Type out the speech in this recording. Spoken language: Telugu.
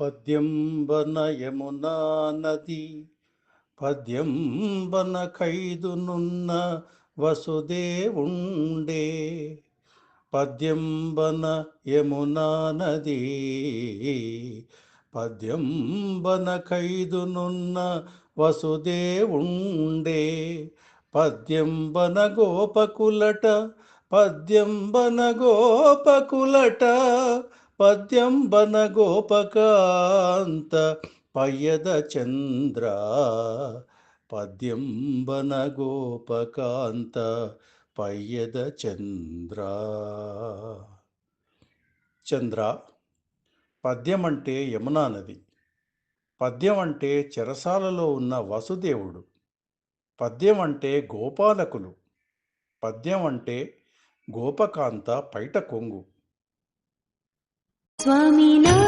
పద్యంబన యమునా నది పద్యంబన ఖైదునున్న వసుదేవుండే. పద్యంబన యమునా నది పద్యంబన ఖైదునున్న వసుదేవుండే. పద్యంబన గోపకులట పద్యంబన గోపకులట పద్యంబన గోపకాంత పయ్యద చంద్ర పద్యంబన గోపకాంత పయ్యద చంద్ర చంద్ర. పద్యం అంటే యమునా నది. పద్యం అంటే చెరసాలలో ఉన్న వసుదేవుడు. పద్యం అంటే గోపాలకులు. పద్యం అంటే గోపకాంత పైట కొంగు. స్వామినా